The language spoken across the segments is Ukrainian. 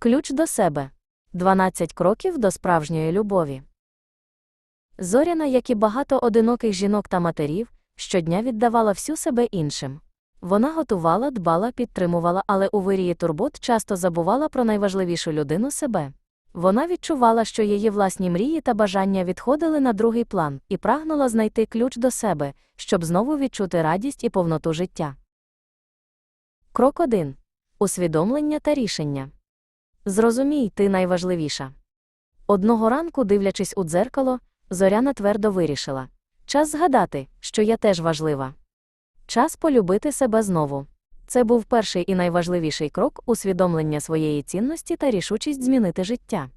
Ключ до себе 12 кроків до справжньої любові. Зоряна, як і багато одиноких жінок та матерів, щодня віддавала всю себе іншим. Вона готувала, дбала, підтримувала, але у вирії турбот часто забувала про найважливішу людину себе. Вона відчувала, що її власні мрії та бажання відходили на другий план і прагнула знайти ключ до себе, щоб знову відчути радість і повноту життя. Крок 1. Усвідомлення та рішення. Зрозумій, ти найважливіша. Одного ранку, дивлячись у дзеркало, Зоряна твердо вирішила час згадати, що я теж важлива. Час полюбити себе знову. Це був перший і найважливіший крок усвідомлення своєї цінності та рішучість змінити життя.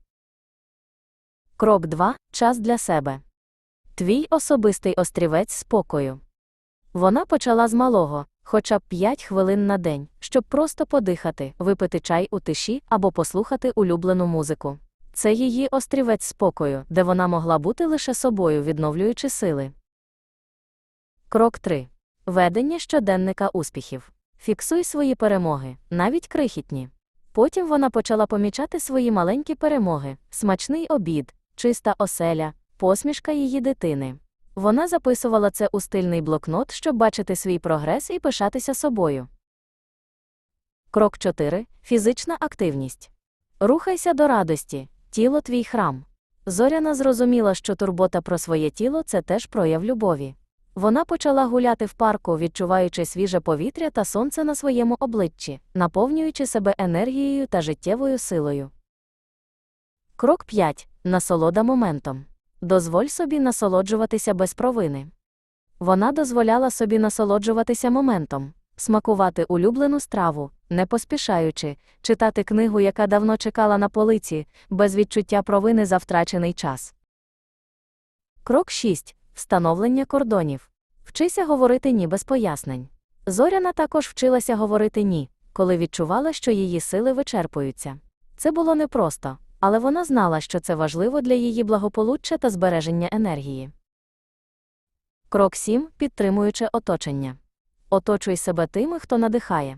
Крок 2. Час для себе. Твій особистий острівець спокою. Вона почала з малого, хоча б 5 хвилин на день, щоб просто подихати, випити чай у тиші або послухати улюблену музику. Це її острівець спокою, де вона могла бути лише собою, відновлюючи сили. Крок 3. Ведення щоденника успіхів. Фіксуй свої перемоги, навіть крихітні. Потім вона почала помічати свої маленькі перемоги, смачний обід, чиста оселя, посмішка її дитини. Вона записувала це у стильний блокнот, щоб бачити свій прогрес і пишатися собою. Крок 4. Фізична активність. Рухайся до радості, тіло твій храм. Зоряна зрозуміла, що турбота про своє тіло це теж прояв любові. Вона почала гуляти в парку, відчуваючи свіже повітря та сонце на своєму обличчі, наповнюючи себе енергією та життєвою силою. Крок 5. Насолода моментом. Дозволь собі насолоджуватися без провини. Вона дозволяла собі насолоджуватися моментом, смакувати улюблену страву, не поспішаючи, читати книгу, яка давно чекала на полиці, без відчуття провини за втрачений час. Крок 6. Встановлення кордонів. Вчися говорити ні без пояснень. Зоряна також вчилася говорити ні, коли відчувала, що її сили вичерпуються. Це було непросто, але вона знала, що це важливо для її благополуччя та збереження енергії. Крок 7. Підтримуюче оточення. Оточуй себе тими, хто надихає.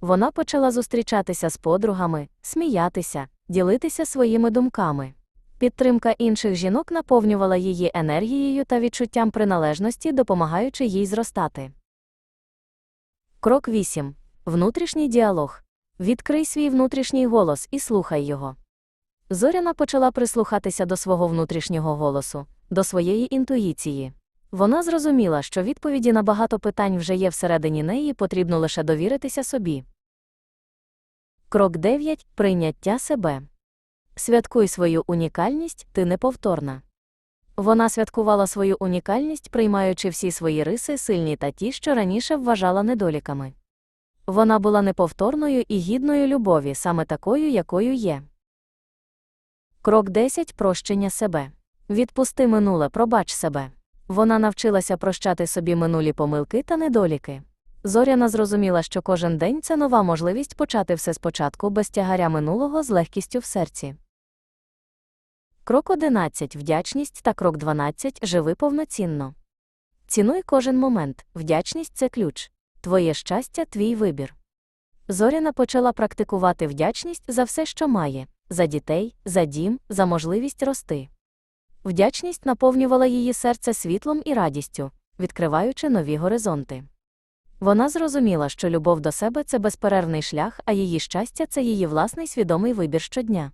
Вона почала зустрічатися з подругами, сміятися, ділитися своїми думками. Підтримка інших жінок наповнювала її енергією та відчуттям приналежності, допомагаючи їй зростати. Крок 8. Внутрішній діалог. Відкрий свій внутрішній голос і слухай його. Зоряна почала прислухатися до свого внутрішнього голосу, до своєї інтуїції. Вона зрозуміла, що відповіді на багато питань вже є всередині неї, потрібно лише довіритися собі. Крок 9. Прийняття себе. Святкуй свою унікальність, ти неповторна. Вона святкувала свою унікальність, приймаючи всі свої риси, сильні та ті, що раніше вважала недоліками. Вона була неповторною і гідною любові, саме такою, якою є. Крок 10. Прощення себе. Відпусти минуле, пробач себе. Вона навчилася прощати собі минулі помилки та недоліки. Зоряна зрозуміла, що кожен день це нова можливість почати все спочатку без тягаря минулого з легкістю в серці. Крок 11. Вдячність та крок 12. Живи повноцінно. Цінуй кожен момент. Вдячність це ключ. Твоє щастя твій вибір. Зоряна почала практикувати вдячність за все, що має за дітей, за дім, за можливість рости. Вдячність наповнювала її серце світлом і радістю, відкриваючи нові горизонти. Вона зрозуміла, що любов до себе це безперервний шлях, а її щастя це її власний свідомий вибір щодня.